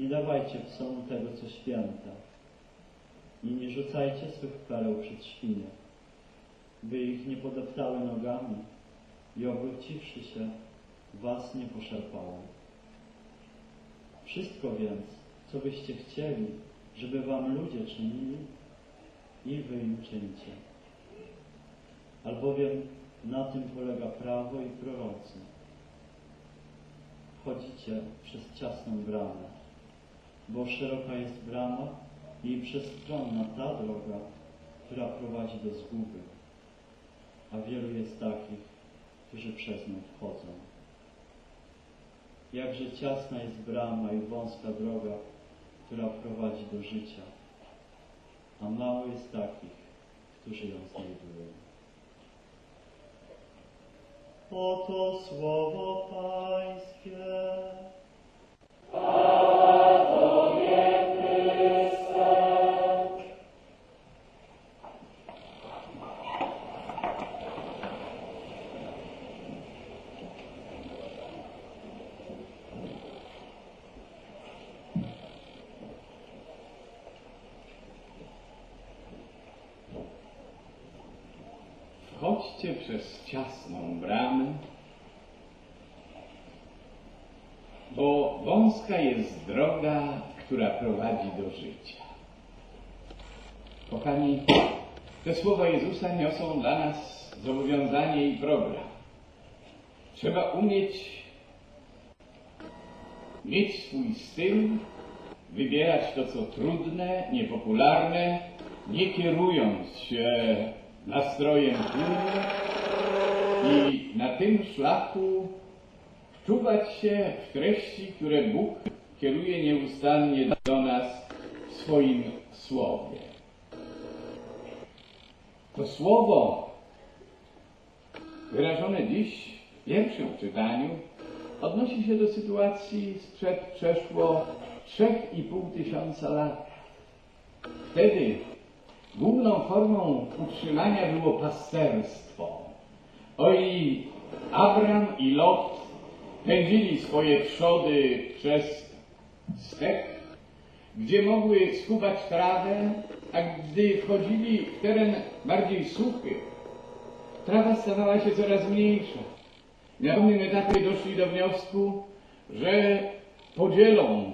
Nie dawajcie psom tego, co święte. I nie rzucajcie swych pereł przed świnie, by ich nie podeptały nogami i obróciwszy się, was nie poszarpały. Wszystko więc, co byście chcieli, żeby wam ludzie czynili, i wy im czyńcie. Albowiem na tym polega prawo i prorocy. Chodzicie przez ciasną bramę, bo szeroka jest brama i przestronna ta droga, która prowadzi do zguby, a wielu jest takich, którzy przez nią wchodzą. Jakże ciasna jest brama i wąska droga, która prowadzi do życia, a mało jest takich, którzy ją znajdują. Oto słowo Pańskie. Przez ciasną bramę, bo wąska jest droga, która prowadzi do życia. Kochani, te słowa Jezusa niosą dla nas zobowiązanie i program. Trzeba umieć mieć swój styl, wybierać to, co trudne, niepopularne, nie kierując się nastrojem tłumu i na tym szlaku wczuwać się w treści, które Bóg kieruje nieustannie do nas w swoim Słowie. To Słowo wyrażone dziś w pierwszym czytaniu odnosi się do sytuacji sprzed przeszło 3,5 tysiąca lat. Wtedy Główną formą utrzymania było pasterstwo. Oj, Abram i Lot pędzili swoje trzody przez stek, gdzie mogły skubać trawę, a gdy wchodzili w teren bardziej suchy, trawa stawała się coraz mniejsza. Na pewnym etapie doszli do wniosku, że podzielą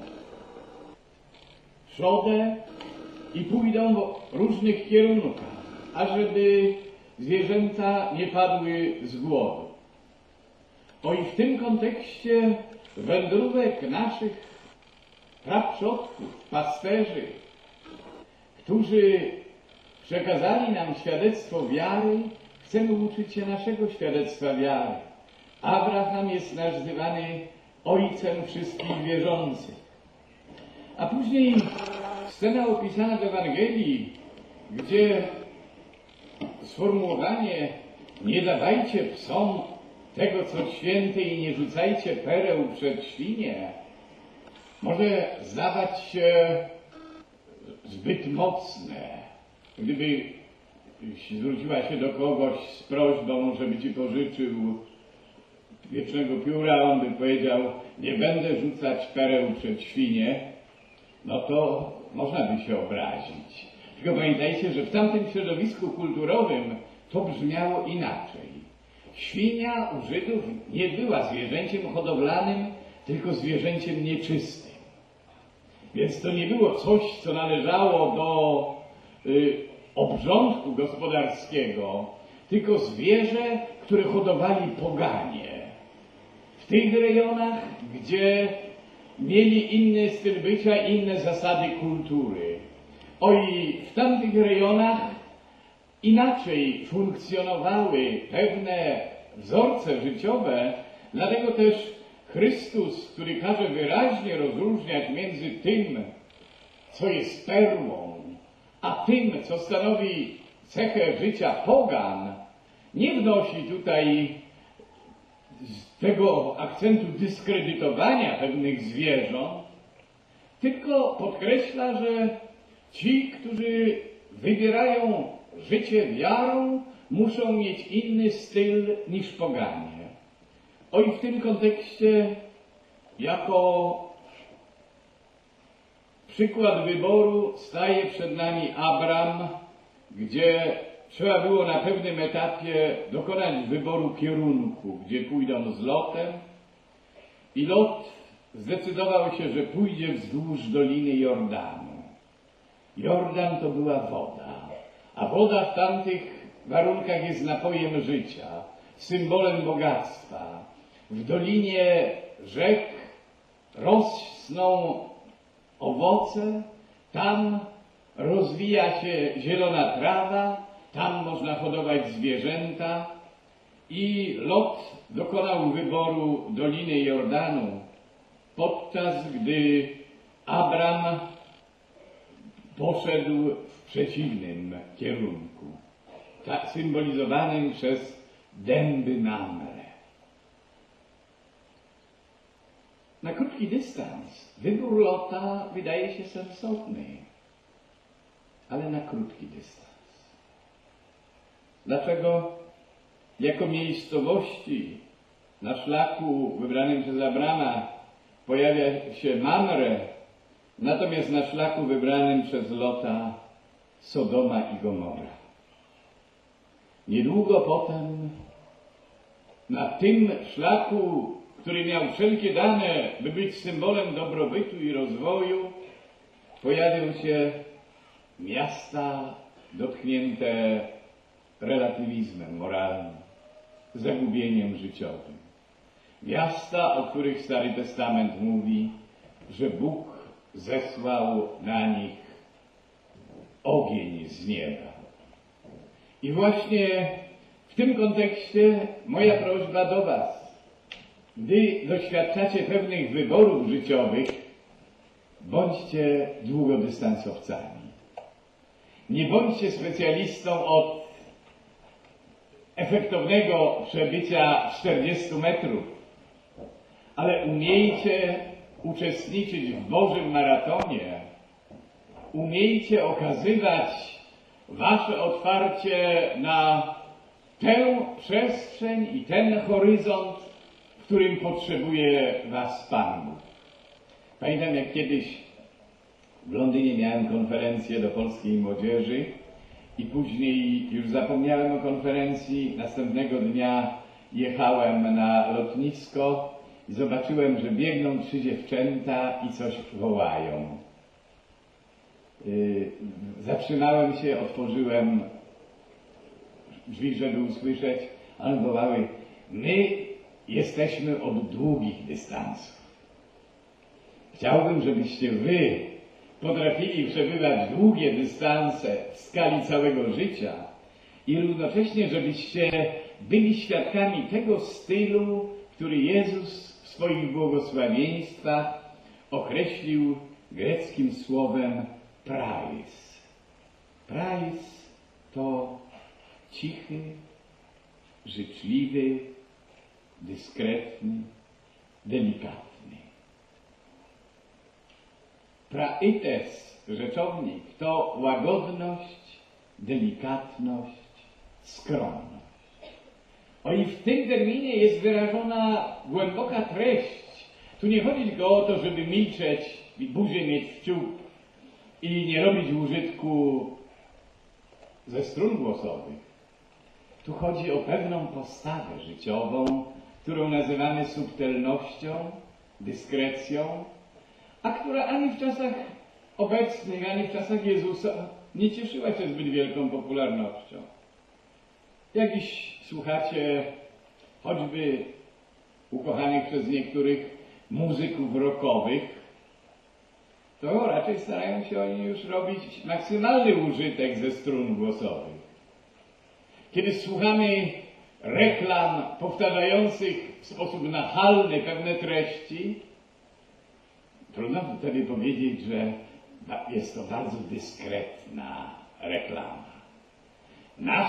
trzodę i pójdą w różnych kierunkach, ażeby zwierzęta nie padły z głodu. O i w tym kontekście wędrówek naszych praprzodków, pasterzy, którzy przekazali nam świadectwo wiary, chcemy uczyć się naszego świadectwa wiary. Abraham jest nazywany ojcem wszystkich wierzących. A później scena opisana w Ewangelii, gdzie sformułowanie nie dawajcie psom tego, co święte i nie rzucajcie pereł przed świnie, może zdawać się zbyt mocne. Gdyby zwróciła się do kogoś z prośbą, żeby ci pożyczył wiecznego pióra, on by powiedział, nie będę rzucać pereł przed świnie, no to można by się obrazić. Tylko pamiętajcie, że w tamtym środowisku kulturowym to brzmiało inaczej. Świnia u Żydów nie była zwierzęciem hodowlanym, tylko zwierzęciem nieczystym. Więc to nie było coś, co należało do y, obrządku gospodarskiego, tylko zwierzę, które hodowali poganie. W tych rejonach, gdzie mieli inny styl bycia, inne zasady kultury. Oj, w tamtych rejonach inaczej funkcjonowały pewne wzorce życiowe, dlatego też Chrystus, który każe wyraźnie rozróżniać między tym, co jest perłą, a tym, co stanowi cechę życia pogan, nie wnosi tutaj tego akcentu dyskredytowania pewnych zwierząt, tylko podkreśla, że ci, którzy wybierają życie wiarą, muszą mieć inny styl niż poganie. Oj, w tym kontekście, jako przykład wyboru staje przed nami Abram, gdzie trzeba było na pewnym etapie dokonać wyboru kierunku, gdzie pójdą z Lotem. I Lot zdecydował się, że pójdzie wzdłuż doliny Jordanu. Jordan to była woda, a woda w tamtych warunkach jest napojem życia, symbolem bogactwa. W dolinie rzek rosną owoce, tam rozwija się zielona trawa, tam można hodować zwierzęta i Lot dokonał wyboru Doliny Jordanu, podczas gdy Abram poszedł w przeciwnym kierunku, symbolizowanym przez dęby Mamre. Na krótki dystans wybór Lota wydaje się sensowny, ale na krótki dystans. Dlaczego jako miejscowości na szlaku wybranym przez Abrama pojawia się Mamre, natomiast na szlaku wybranym przez Lota Sodoma i Gomora. Niedługo potem na tym szlaku, który miał wszelkie dane, by być symbolem dobrobytu i rozwoju, pojawią się miasta dotknięte relatywizmem moralnym, zagubieniem życiowym. Miasta, o których Stary Testament mówi, że Bóg zesłał na nich ogień z nieba. I właśnie w tym kontekście moja prośba do Was. Gdy doświadczacie pewnych wyborów życiowych, bądźcie długodystansowcami. Nie bądźcie specjalistą od efektownego przebycia 40 metrów, ale umiejcie uczestniczyć w Bożym maratonie, umiejcie okazywać Wasze otwarcie na tę przestrzeń i ten horyzont, w którym potrzebuje Was Pan. Pamiętam, jak kiedyś w Londynie miałem konferencję do polskiej młodzieży i później już zapomniałem o konferencji. Następnego dnia jechałem na lotnisko i zobaczyłem, że biegną trzy dziewczęta i coś wołają. Yy, Zatrzymałem się, otworzyłem drzwi, żeby usłyszeć, a one wołały, my jesteśmy od długich dystansów. Chciałbym, żebyście wy potrafili przebywać długie dystanse w skali całego życia i równocześnie, żebyście byli świadkami tego stylu, który Jezus w swoich błogosławieństwach określił greckim słowem prais. Prais to cichy, życzliwy, dyskretny, delikatny. Praites, rzeczownik, to łagodność, delikatność, skromność. O i w tym terminie jest wyrażona głęboka treść. Tu nie chodzi tylko o to, żeby milczeć i buzię mieć w ciup i nie robić użytku ze strun głosowych. Tu chodzi o pewną postawę życiową, którą nazywamy subtelnością, dyskrecją, a która ani w czasach obecnych, ani w czasach Jezusa nie cieszyła się zbyt wielką popularnością. Jak dziś słuchacie choćby ukochanych przez niektórych muzyków rockowych, to raczej starają się oni już robić maksymalny użytek ze strun głosowych. Kiedy słuchamy reklam powtarzających w sposób nachalny pewne treści, trudno wtedy powiedzieć, że jest to bardzo dyskretna reklama. Nasz